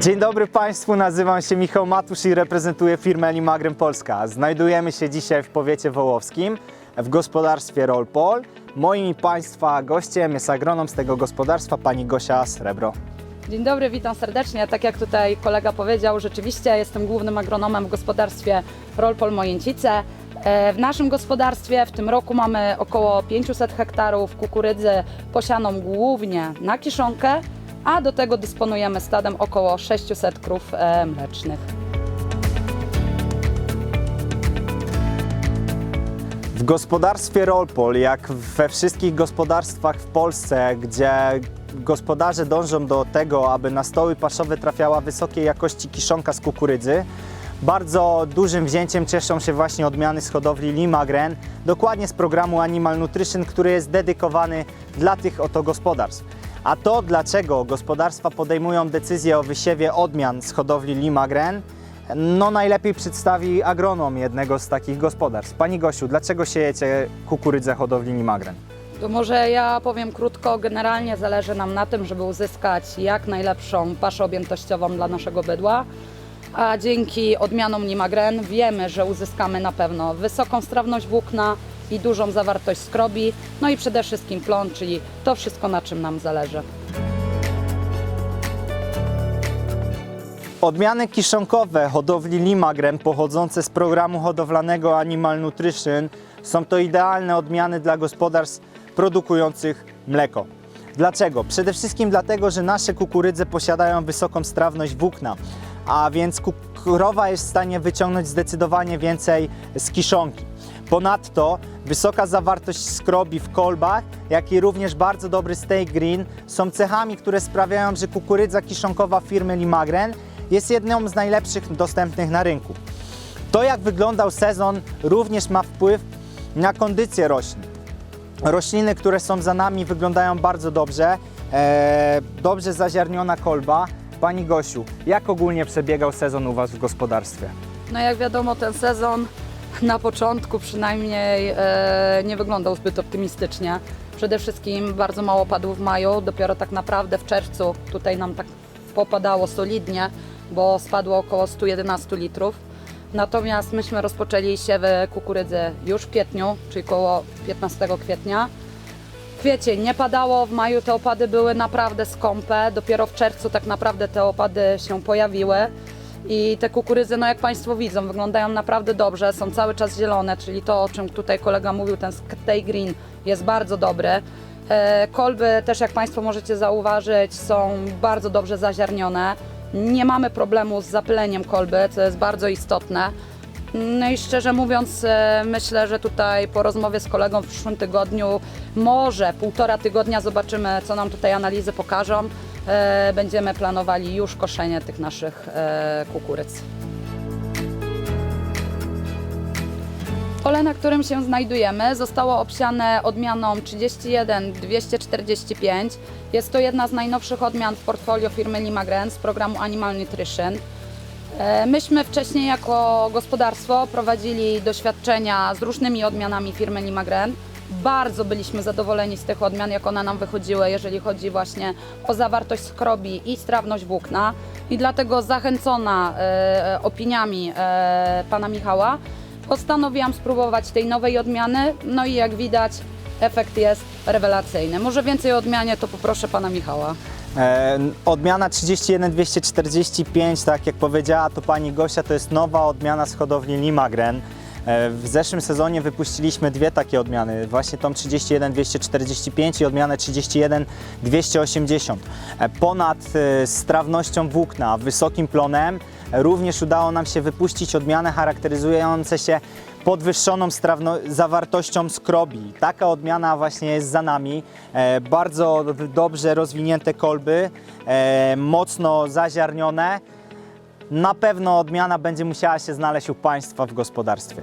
Dzień dobry Państwu, nazywam się Michał Matusz i reprezentuję firmę Limagrem Polska. Znajdujemy się dzisiaj w powiecie wołowskim w gospodarstwie Rollpol. Moim i Państwa gościem jest agronom z tego gospodarstwa, pani Gosia Srebro. Dzień dobry, witam serdecznie. Tak jak tutaj kolega powiedział, rzeczywiście jestem głównym agronomem w gospodarstwie Rolpol Mojęcice. E, W naszym gospodarstwie w tym roku mamy około 500 hektarów kukurydzy posianą głównie na kiszonkę, a do tego dysponujemy stadem około 600 krów e, mlecznych. W gospodarstwie Rollpol, jak we wszystkich gospodarstwach w Polsce, gdzie gospodarze dążą do tego, aby na stoły paszowe trafiała wysokiej jakości kiszonka z kukurydzy, bardzo dużym wzięciem cieszą się właśnie odmiany z hodowli Limagren, dokładnie z programu Animal Nutrition, który jest dedykowany dla tych oto gospodarstw. A to, dlaczego gospodarstwa podejmują decyzję o wysiewie odmian z hodowli Limagren, no najlepiej przedstawi agronom jednego z takich gospodarstw. Pani Gosiu, dlaczego siejecie kukurydzę hodowli Limagren? To może ja powiem krótko. Generalnie zależy nam na tym, żeby uzyskać jak najlepszą paszę objętościową dla naszego bydła. A dzięki odmianom Nimagren wiemy, że uzyskamy na pewno wysoką strawność włókna i dużą zawartość skrobi, no i przede wszystkim plon, czyli to wszystko na czym nam zależy. Odmiany kiszonkowe hodowli Limagren pochodzące z programu hodowlanego Animal Nutrition są to idealne odmiany dla gospodarstw produkujących mleko. Dlaczego? Przede wszystkim dlatego, że nasze kukurydze posiadają wysoką strawność włókna, a więc ku- krowa jest w stanie wyciągnąć zdecydowanie więcej z kiszonki. Ponadto wysoka zawartość skrobi w kolbach, jak i również bardzo dobry steak green są cechami, które sprawiają, że kukurydza kiszonkowa firmy Limagren jest jedną z najlepszych dostępnych na rynku. To jak wyglądał sezon również ma wpływ na kondycję roślin. Rośliny, które są za nami wyglądają bardzo dobrze, e, dobrze zaziarniona kolba. Pani Gosiu, jak ogólnie przebiegał sezon u Was w gospodarstwie? No jak wiadomo, ten sezon na początku przynajmniej e, nie wyglądał zbyt optymistycznie. Przede wszystkim bardzo mało padło w maju, dopiero tak naprawdę w czerwcu tutaj nam tak popadało solidnie, bo spadło około 111 litrów. Natomiast myśmy rozpoczęli siewy kukurydzy już w kwietniu, czyli około 15 kwietnia. Kwiecień nie padało, w maju te opady były naprawdę skąpe, dopiero w czerwcu tak naprawdę te opady się pojawiły. I te kukurydzy, no jak Państwo widzą, wyglądają naprawdę dobrze, są cały czas zielone, czyli to, o czym tutaj kolega mówił, ten stay green jest bardzo dobry. E, Kolby też, jak Państwo możecie zauważyć, są bardzo dobrze zaziarnione. Nie mamy problemu z zapyleniem kolby, co jest bardzo istotne. No i szczerze mówiąc, e, myślę, że tutaj po rozmowie z kolegą w przyszłym tygodniu, może półtora tygodnia zobaczymy, co nam tutaj analizy pokażą. E, Będziemy planowali już koszenie tych naszych e, kukurydz. Pole, na którym się znajdujemy, zostało obsiane odmianą 31245. Jest to jedna z najnowszych odmian w portfolio firmy Limagren z programu Animal Nutrition. E, Myśmy wcześniej jako gospodarstwo prowadzili doświadczenia z różnymi odmianami firmy Limagren. Bardzo byliśmy zadowoleni z tych odmian, jak one nam wychodziły, jeżeli chodzi właśnie o zawartość skrobi i strawność włókna. I dlatego zachęcona e, opiniami e, pana Michała, postanowiłam spróbować tej nowej odmiany. No i jak widać, efekt jest rewelacyjny. Może więcej o odmianie to poproszę pana Michała. E, odmiana 31245, tak jak powiedziała to pani Gosia, to jest nowa odmiana z hodowli Limagren. E, w zeszłym sezonie wypuściliśmy dwie takie odmiany, właśnie tą 31245 i odmianę 31280. E, ponad strawnością włókna, wysokim plonem, również udało nam się wypuścić odmianę charakteryzujące się podwyższoną zawartością skrobi. Taka odmiana właśnie jest za nami. E, bardzo dobrze rozwinięte kolby, e, mocno zaziarnione. Na pewno odmiana będzie musiała się znaleźć u Państwa w gospodarstwie.